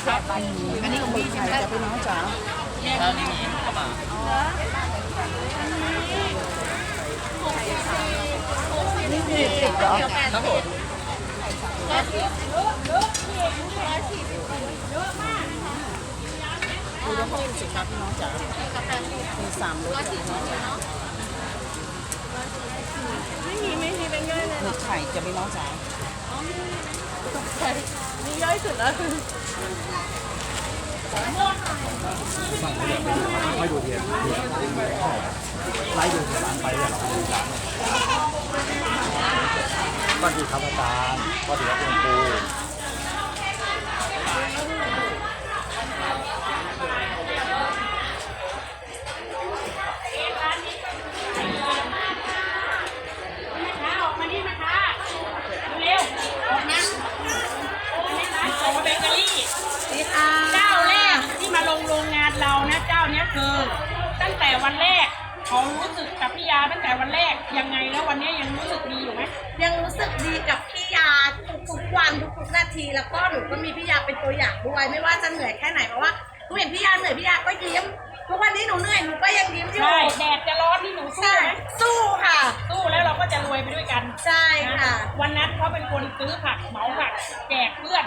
นะครับ อันนี้ของพี่ใช่ไทยจะพี่น้องจ๋าแล้วนี่เข้ามานี่คือสิบเหรอครับผมดูน้ำจิ้มสิครับพี่น้องจ๋ามีสามรสพี่น้องจ๋าไม่มีไม่มีเป็นย่อยเลยไข่จะพี่น้องจ๋า นี่ย่อยสุดแล้วไม่ดูเทียนไล่ดูเทียนไปเลยเหรอสวัสดีครับอาจารย์สวัสดีครับคุณครู แต่วันแรกเขารู้สึกกับพี่ยาตั้งแต่วันแรกยังไงแล้ววันนี้ยังรู้สึกดีอยู่ไหมยังรู้สึกดีกับพี่ยาทุกๆวันทุกๆนาที แล้วก็หนูก็มีพี่ยาเป็นตัวอย่างด้วยไม่ว่าจะเหนื่อยแค่ไหนเพราะว่าหนูเห็นพี่ยาเหนื่อยพี่ยาก็ยิ้มทุกวันนี้หนูเหนื่อยหนูก็ยังยิ้มอยู่ใช่แดดจะร้อนที่หนูสู้ใช่ไหมสู้ค่ะ สู้แล้วเราก็จะรวยไปด้วยกันใช่ค่ะ วันนั้นเขาเป็นคนซื้อผักเหมาผักแจกเพื่อน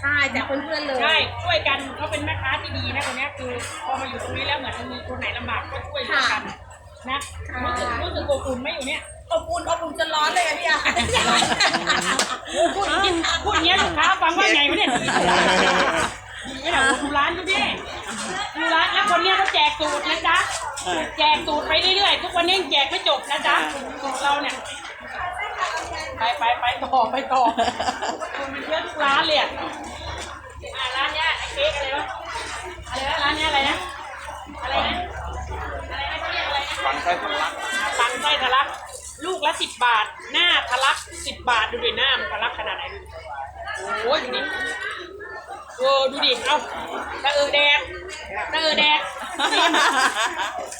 ใช่จากเพื่อนๆเลยใช่ช่วยกันเขาเป็นแม่ค้าที่ ดีนะคนเนี้ยคือพอมาอยู่ตรงนี้แล้วเหมือนมีคนไหนลำบากก็ช่วยเหลือกันนะรู้สึกรู้สึกอบอุ่นไหมอยู่เนี่ยอบอุ่นอบอุ่นจนร้อนเลยอะพี่ยาพูดอย่างนี้พูดอย่างนี้ยลูกค้าฟังว่าไงวะเนี่ยดีไม่ได้ดูร้านดูดิดูร้านแล้วคนเนี้ยเขาแจกสูตรนะจ๊ะแจกสูตรไปเรื่อยๆทุกวันนี้ยังแจกไม่จบนะจ๊ะสูตรเราเนี่ยไปไปไปต่อไปต่อคนมันเยอะทุกร้านเลยอะอะร้านเนี้ยไอ้เค้กอะไรวะ ลูกละสิบบาท หน้าทะลักสิบบาท ดูดิหน้ามันทะลักขนาดไหนดูดิโอ้ยดูดิโอ้ดูดิ เอาตะเออแดกตะเออแดก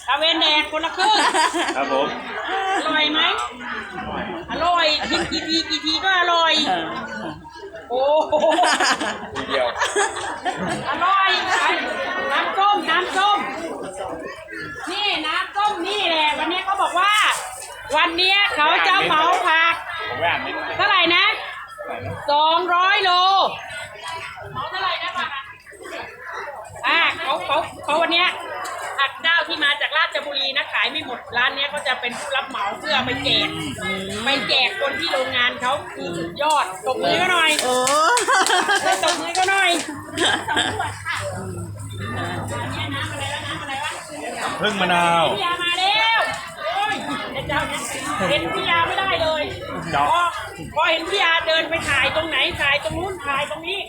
ตะเวนแดกคนละครึ่งครับผม อร่อยไหม อร่อยกินกี่ทีกี่ทีก็อร่อย โอ้โหทีเดียว อร่อยน้ วันเนี้ยเขาจะเหมาผัก ผมไม่อ่านนิดเท่าไหร่นะสองร้อยโลเหมาเท่าไหร่นะผักอะอ่าเขาเขาเขาวันเนี้ยผักเจ้าที่มาจากราชบุรีนะขายไม่หมดร้านเนี้ยก็จะเป็นผู้รับเหมาเพื่อไปแจกไปแจกคนที่โรงงานเขาคือสุดยอดตบมือก็หน่อยโอ้ตบมือก็หน่อยสองขวดค่ะเนี่ยน้ำอะไรวะน้ำอะไรวะพึ่งมะนาว พี่ยามาแล้วโอ้ยไอ้ เจ้าเนี่ยเห็นพี่ยาไม่ได้เลยเจาะพอพอเห็นพี่ยาเดินไปถ่ายตรงไหนถ่ายตรงนู้นถ่ายตรงนี้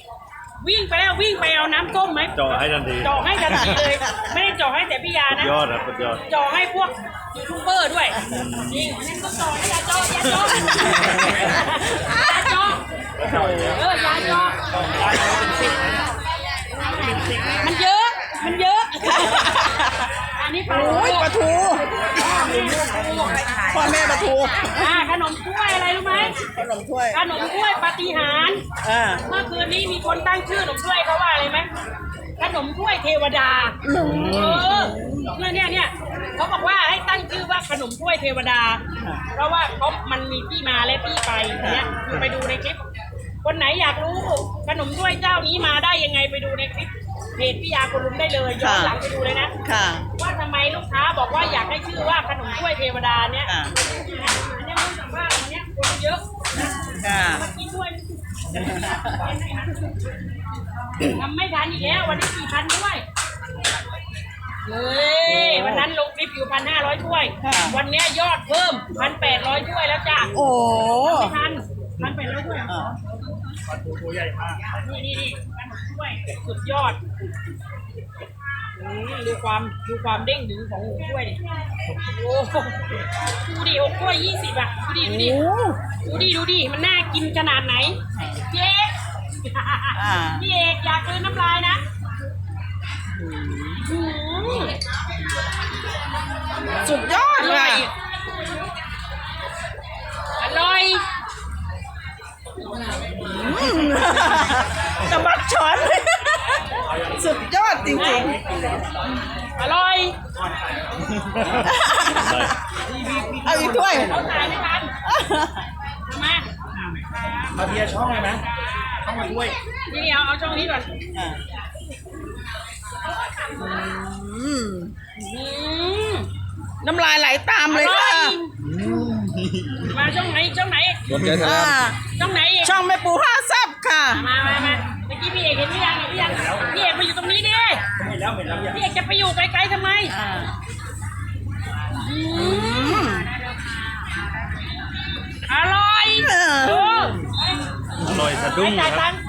วิ่งไปแล้ววิ่งไปเอาน้ำส้มไหมเจาะให้ทันทีจ่อให้ทันทีเลย ไม่ได้จ่อให้แต่พี่ยานะยอดครับสุดยอดจ่อให้พวกยูทูบเบอร์ด้วยจริงนั่นก็จ่อให้ยาจ่ออยาจ่อยาจ่อเออยาจ่อมันเยอะ มันเยอะ อันนี้ปลาโอ้ยปลาทู พ่อแม่ปลาทูอ่าขนมถ้วยอะไรรู้ไหมขนมถ้วยขนมถ้วยปาฏิหาริย์อ่าเมื่อคืนนี้มีคนตั้งชื่อขนมถ้วยเขาว่าอะไรไหมขนมถ้วยเทวดาเออเนี่ยเนี่ยเนี่ยเขาบอกว่าให้ตั้งชื่อว่าขนมถ้วยเทวดา เพราะว่าเขามันมีที่มาและที่ไปเนี่ยคือไปดูในคลิป คนไหนอยากรู้ขนมถ้วยเจ้านี้มาได้ยังไงไปดูในคลิป เพจพิยาคนรุมได้เลยย้อนหลังไปดูเลยนะค่ะว่าทำไมลูกค้าบอกว่าอยากให้ชื่อว่าขนมถ้วยเทวดาเนี่ยอ่าอันเนี้ยมันสัมภาษณ์อันเนี้ยคนเยอะค่ะ มากินด้วยทำไม่ทันอีกแล้ววันนี้สี่พันด้วยเฮ้ยวันนั้นลงคลิปอยู่พันห้าร้อยถ้วย ค่ะ วันเนี้ยยอดเพิ่มพันแปดร้อยถ้วยแล้วจ้ะ โอ้ ไม่ทันพันแปดร้อยถ้วยเหรออ่าตัวใหญ่มาก นี่นี่นี่ ขนมถ้วยสุดยอดอืมดูความดูความเด้งดึงของหมูถ้วยดิโอ้โหดูดิหกถ้วยยี่สิบอะดูดิดูดิโอ้ดูดิดูดิมันน่ากินขนาดไหนพี่เอกอ่าพี่เอกอยากกินน้ำลายนะหืมสุดยอดอเลร่อยยอร่อย อืม สะบัดช้อนจริงอร่อยๆ เอาอีกถ้วย เขาถ่ายไม่ทันทำไมมาเบียร์ช่องเลยไหมช่องมาด้วยนี่เอาเอาช่องนี้ก่อนอืมอืมน้ำลายไหลตามอเลยร่อค่ะยมาช่องไหนช่องไหนรวมใจสอ่าลามช่องไหนอีกช่องแม่ปูผ้าแซ่บค่ะ มามามาเมื่อกี้พี่เอกเห็นหรือยังเห็นหรือยังพี่เอกมาอยู่ตรงนี้ดิเห็นแล้วเห็นแล้วยังพี่เอกจะไปอยู่ไกลๆทำไมอ่าอือืมมอร่อยเออดูอร่อยสะดุ้งใครคจ่ารัยบตังค์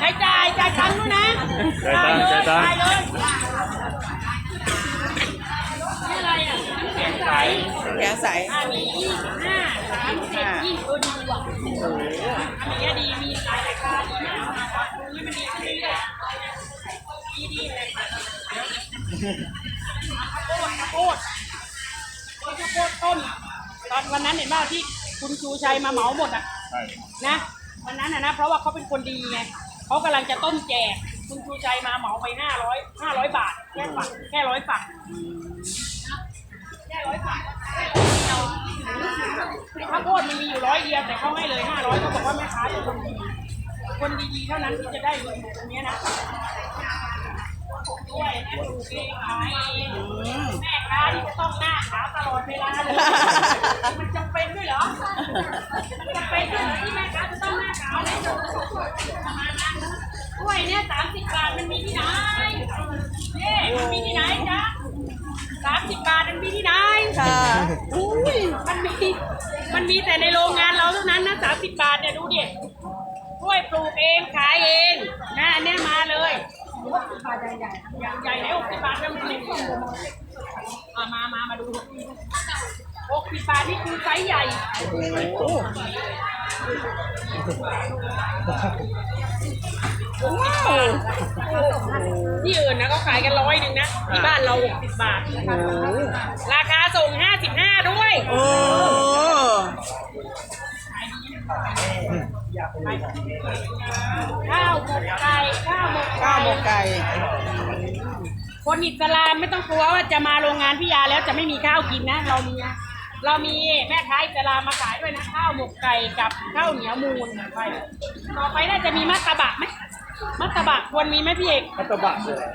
ใครจ่ายจ่ายตังค์ด้วยนะจ่ายตังค์จ่ายตังค์ จ่ายเลยนี่อะไรอะน้ำแข็งใส แกงใสอ่ามียี่สิบห้าสามสิบยี่สิบเออดีว่ะอันนี้ดีมีหลายราคาดีมากนะครับนี่มันดีขึ้นเรื่อยๆดีดีเลยข้าวโพดข้าวโพดข้าวโพดต้นตอนวันนั้นเห็นว่าที่คุณชูชัยมาเหมาหมดอะใช่นะวันนั้นนะนะเพราะว่าเขาเป็นคนดีไงเขากำลังจะต้นแจกคุณชูชัยมาเหมาไปห้าร้อยห้าร้อยบาทแค่ฝักแค่ร้อยฝักแค่ร้อยฝัก ข้าวโพดมันมีอยู่ร้อยเดียวแต่เขาให้เลยห้าร้อยเขาบอกว่าแม่ค้าเป็นคนดีคนดีๆเท่านั้นที่จะได้เงินตรงนี้นะด้วยนะดูเองขายเองแม่ค้าที่จะต้องหน้าขาวตลอดเวลาเลยมันจำเป็นด้วยเหรอมันจะเป็นด้วยเหรอที่แม่ค้าจะต้องหน้าขาวเนี่ยกล้วยเนี่ยสามสิบบาทมันมีที่ไหนเนี่ยมันมีที่ไหนจ๊ะ สามสิบบาทมันมีที่ไหนค่ะ อุ้ยมันมี มันมีแต่ในโรงงานเราเท่านั้นนะสามสิบบาทเนี่ยดูดิกล้วยปลูกเองขายเองนะอันเนี้ยมาเลยหกสิบบาทใหญ่ๆอย่างใหญ่เลยหกสิบบาทเป็นเล็กอะมามามาดูหกสิบบาทนี่คือไซส์ใหญ่ว้าว ที่อื่นนะก็ขายกันร้อยหนึ่งนะที่บ้านเราหกสิบบาท ราคาส่งห้าสิบห้าด้วยโอ้ข้าวหมกไก่ข้าวหมกข้าวหมไก่กไก่ คนอิสลามไม่ต้องกลัวว่าจะมาโรงงานพี่ยาแล้วจะไม่มีข้าวกินนะ เรามีนะเรามีแม่ค้าอิสลามมาขายด้วยนะข้าวหมกไก่กับข้าวเหนียวมูนไปต่อไปน่าจะมีมัตตบะไหม มัตตบะควรมีไหมพี่เอกพัตตบะเลย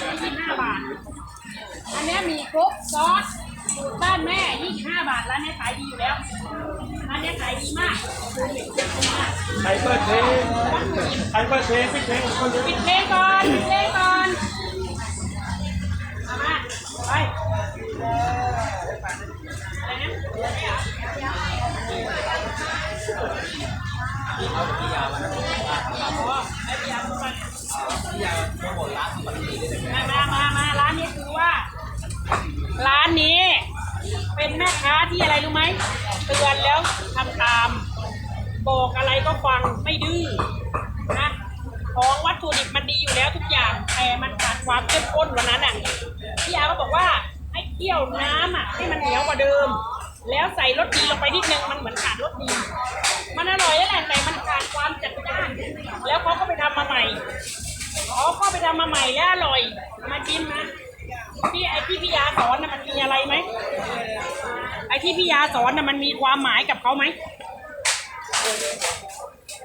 ยี่สิบห้าบาท อันเนี้ยมีครบซอสสูตรบ้านแม่ยี่สิบห้าบาทร้านเนี้ยขายดีอยู่แล้วร้านเนี้ยขายดีมากไฮเปอร์เทสไฮเปอร์เทสพี่เทสคนเยอะปิดเพลงก่อนปิดเพลงก่อน ก็ฟังไม่ดื้อนะของวัตถุดิบมันดีอยู่แล้วทุกอย่างแต่มันขาดความเข้มข้นวันนั้นอะพี่ยาก็บอกว่าให้เคี่ยวน้ำอะให้มันเหนียวกว่าเดิม แล้วใส่รสดีลงไปนิดนึงมันเหมือนขาดรสดี มันอร่อยแล้วแหละแต่มันขาดความจัดจ้าน แล้วเขาก็ไปทำมาใหม่เขาก็ไปทำมาใหม่แล้วอร่อยมาชิมนะที่ไอที่พี่ยาสอนนะมันมีอะไรไหมไอที่พี่ยาสอนนะมันมีความหมายกับเขาไหม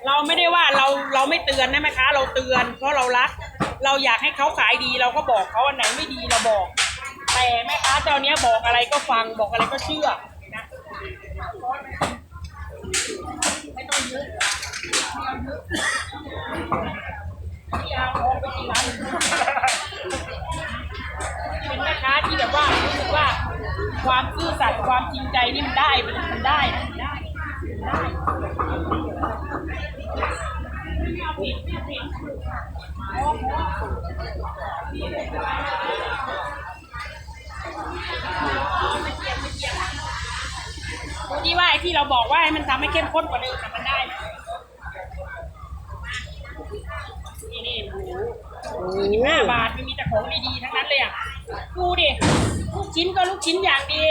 เราไม่ได้ว่าเราเราไม่เตือนนะแม่ค้าเราเตือน เพราะเรารัก เราอยากให้เขาขายดีเราก็บอกเขาอันไหนไม่ดีเราบอก แต่แม่ค้าเจ้าเนี้ยบอกอะไรก็ฟังบอกอะไรก็เชื่อนะไม่ต้องเยอะพี่ยาลองไปกี่ร้านเป็นแม่ค้าที่แบบว่ารู้สึกว่าความซื่อสัตย์ความจริงใจนี่มันได้มันมันได้นะมันได้มันได้ ที่ว่าไอ้ที่เราบอกว่าให้มันทำให้เข้มข้นกว่าเดิมแต่มันได้นี่นี่หมูห้าบาทมันมีแต่ของดีๆทั้งนั้นเลยอะดูดิลูกชิ้นก็ลูกชิ้นอย่างดี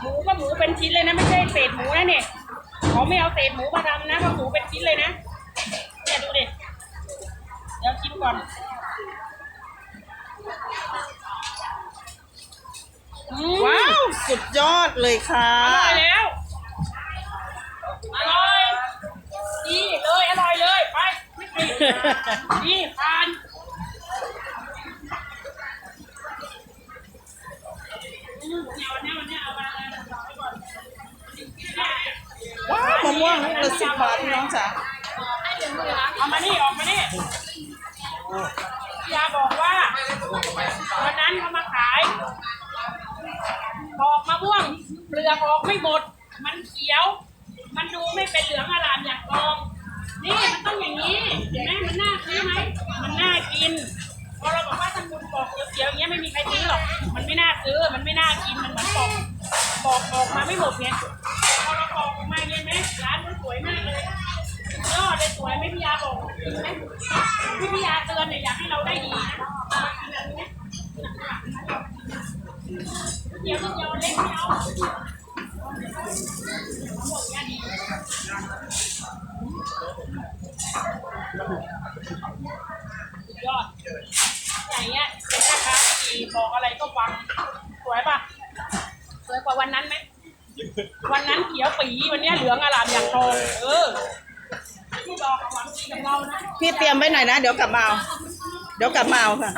หมูก็หมูเป็นชิ้นเลยนะไม่ใช่เศษหมูนะเนี่ย ไม่เอาเศษหมูมาทำนะก็หมูเป็นชิ้นเลยนะเนี่ยดูดิเดี๋ยวชิมก่อนก่อนอืมว้าวสุดยอดเลยค่ะอร่อยแล้วอร่อยดีเลยอร่อยเลยไปไม่ติดดีทาน ม่วงลูกละสิบบาทพี่น้องจ๋าเอามานี่ออกมานี่ยาบอกว่าวันนั้นเขามาขายปอกมะม่วงเปลือกออกไม่หมด มันเขียว มันดูไม่เป็นเหลืองอร่ามอย่างทอง นี่มันต้องอย่างนี้เห็นไหมมันน่าซื้อไหมมันน่ากินพอเราบอกว่าถ้าคุณปอกเขียวๆอย่างเงี้ยไม่มีใครซื้อหรอก มันไม่น่าซื้อ มันไม่น่ากิน มันเหมือนปอก ปอกออกมาไม่หมดไงพอเราปอกออกมาเห็นไหมร้านมันสวยมากเลยยอดเลยสวยไหมพี่ยาบอกไหมที่พี่ยาเตือนเนี่ยอยากให้เราได้ดีนะเดี๋ยวเดี๋ยวเล็กไม่เอาบอกอย่างนี้ดียอดอย่างเงี้ยเป็นแม่ค้าที่ดีบอกอะไรก็ฟังสวยป่ะ สวยกว่าวันนั้นไหมวันนั้นเขียวปีวันเนี้ยเหลืองอลามอย่างทองเออที่บอกหวังดีกับเรานะพี่เตรียมไว้หน่อยนะ เดี๋ยวกลับมาเอาเดี๋ยวกลับมาเอาค่ะ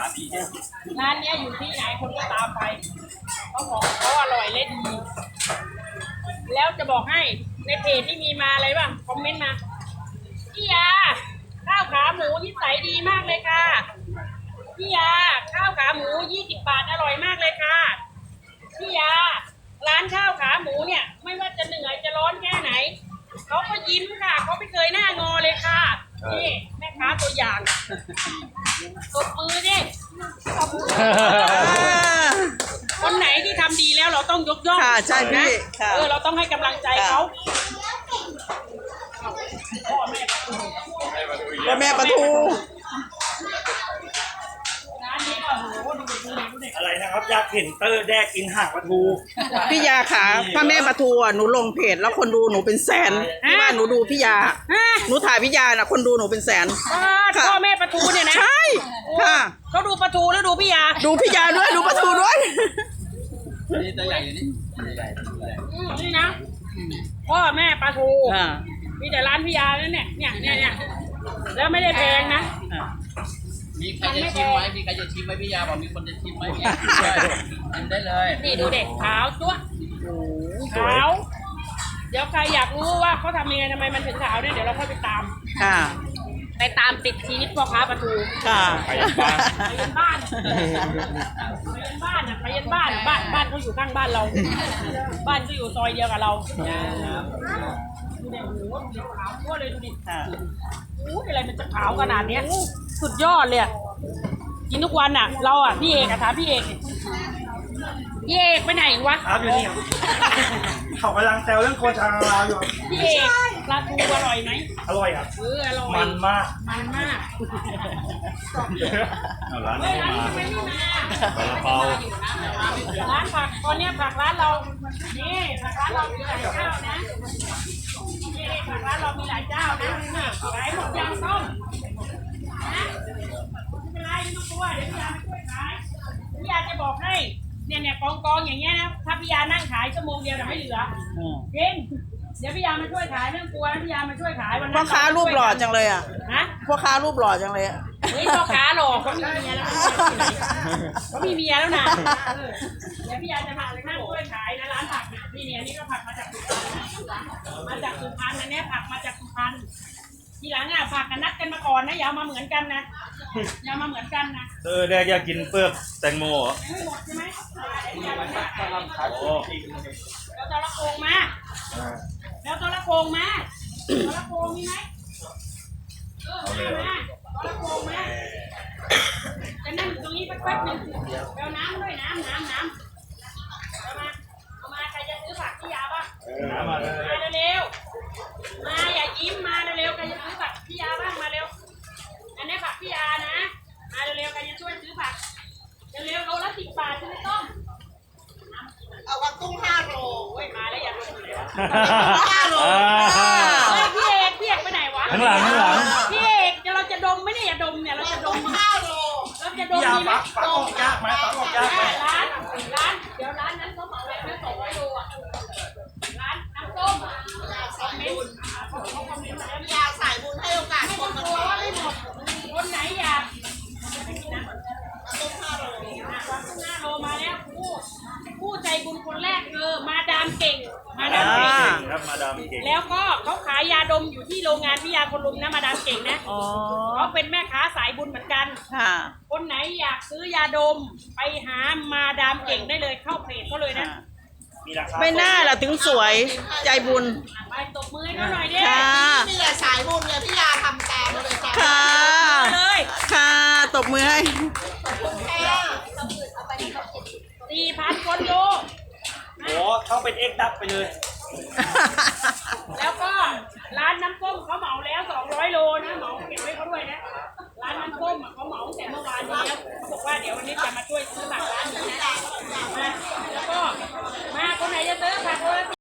ร้านเนี้ยอยู่ที่ไหนคนก็ตามไปเขาบอกเขาอร่อยและดีแล้วจะบอกให้ในเพจที่มีมาอะไรบ้างคอมเมนต์มาพี่ยาข้าวขาหมูนิสัยดีมากเลยค่ะพี่ยาข้าวขาหมูยี่สิบบาทอร่อยมากเลยค่ะพี่ยา ร้านข้าวขาหมูเนี่ย ไม่ว่าจะเหนื่อยจะร้อนแค่ไหนเขาก็ยิ้มค่ะเขาไม่เคยหน้างอเลยค่ะนี่แม่ค้าตัวอย่างตบมือดิขอบคุณคนไหนที่ทำดีแล้วเราต้องยกย่องค่ะใช่พี่นะค่ะ เออเราต้องให้กำลังใจเขาพ่อแม่ พ่อแม่ปลาทู อะไรนะครับอยากเห็นเตอร์แดกกินหางปลาทู พี่ยาขาพ่อแม่ปลาทูอะหนูลงเพจแล้วคนดูหนูเป็นแสนที่ว่าหนูดูพี่ยาฮะหนูถ่ายพี่ยาน่ะ คนดูหนูเป็นแสนค่ะ พ่อแม่ประตูเนี่ยนะใช่ค่ะ เขาดูประตูแล้วดูพี่ยาดูพี่ยาด้วยดูปลาทูด้วย นี่ตัวใหญ่อยู่นี่ตัวใหญ่ตัวใหญ่อืมนี่นะพ่อแม่ปลาทูอ่ามีแต่ร้านพี่ยานั่นเนี่ยเนี่ยเนี่ยเนี่ยแล้วไม่ได้แพงนะ อ่า มีใครจะชิมไหมมีใครจะชิมไหมพี่ยาบอกมีคนจะชิมไหมพี่ยาชิมได้เลยนี่ดูเด็กขาวตัวขาว เดี๋ยวใครอยากรู้ว่าเขาทำยังไงทำไมมันถึงขาวเนี่ยเดี๋ยวเราค่อยไปตามค่ะ ไปตามติดชีวิตพ่อค้าปลาทูค่ะไปบ้านไปยันบ้านไปยันบ้านอะไปยันบ้านบ้านบ้านเขาอยู่ข้างบ้านเรา บ้านก็อยู่ซอยเดียวกับเรา ดูเด็กโอ้โหดูเด็กขาวทั่วเลยดูดิค่ะอู้อะไรมันจะขาวขนาดเนี้ย สุดยอดเลยอะกินทุกวันอะ เราอะพี่เอกอะถามพี่เอกพี่เอกไปไหนวะครับอยู่นี่ครับเขากำลังแซวเรื่องโคชาลาวอยู่ครับพี่เอกปลาทูอร่อยไหมอร่อยครับ เอออร่อยมันมากมันมากเอาร้านเฮ้ยนี้ร้านมา นี้ไม่ได้มาปลาเปา ร้านผักตอนเนี้ยผักร้านเรานี่ผักร้านเรามีหลายเจ้านะนี่ผัก ร้านเรามีหลายเจ้านะนี่ขายหมดยางต้มนะไม่เป็นไรไม่ต้องกลัวเดี๋ยวพี่ยามาช่วยขายพี่ยาจะบอกให้เนี่ยเนี่ยกองกองๆอย่างเงี้ยนะถ้าพี่ยานั่งขายชั่วโมงเดียวจะไม่เหลือจริงเดี๋ยวพี่ยามาช่วยขายไม่ต้องกลัวนะพี่ยามาช่วยขายวันนั้นพ่อค้ารูปหล่อจังเลยอะฮะพ่อค้ารูปหล่อจังเลยอะเฮ้ยพ่อค้าหลอกเขามีเมียแล้วเขามีเมียแล้วนะเออเดี๋ยวพี่ยาจะมานั่งช่วยขายนะร้านผักเนี่ยพี่เนี่ยนี่ก็ผักมาจากสุพรรณ มาจากสุพรรณนะเนี่ยผักมาจากสุพรรณทีหลังอะผักกันนัดกันมาก่อนนะอย่าเอามาเหมือนกันนะอย่าเอามาเหมือนกันนะเตอร์แดกอยากกินเปลือกแตงโมเหรอยังไม่หมดใช่ไหมเดี๋ยวพี่ยาจะมาขายโอ้แล้วตะละโกงมาแล้วตะละโกงมาตะละโกงมีไหมเออมามาตะละโกงมาจะนั่งอยู่ตรงนี้สักแป๊บหนึงเอาน้ำด้วยน้ำน้ำน้ำเอามาเอามาใครจะซื้อผักที่ยาบ้าง อ่าเฮ้ยพี่เอกพี่เอกไปไหนวะข้างหลังข้างหลัง พี่เอกเดี๋ยวเราจะดมไหมไม่ได้ยาดมเนี่ยเราจะดต้มมข้าวโลเราจะดมพี่ยาดีไหมปักปักออกยากไหมปักออกยากไหม ร้าน ก่งนะอ๋อเขาเป็นแม่ค้าสายบุญเหมือนกัน ค่ะคนไหนอยากซื้อยาดมไปหามาดามเก่งได้เลยเข้าเพจเขาเลยนะ มีราคาไม่น่าล่ะถึงสวยใจบุญ ไปตบมือให้เขาหน่อยดิค่ะมีแต่สายบุญเนี่ยพี่ยาทำตามมาเลยจ้ะค่ะเลยค่ะตบมือให้ สี่พันคนดู โอ้เขาเป็นเอ็กดับไปเลย แล้วก็ ร้านน้ำต้มเขาเหมาแล้วสองร้อยโลนะเหมาเก็บไว้เขาด้วยนะร้านน้ำต้มเขาเหมาแต่เมื่อวานนี้แล้วเขาบอกว่าเดี๋ยววันนี้จะมาช่วยซื้อผักร้านนี้นะแล้วก็มาคนไหนจะซื้อผักเลย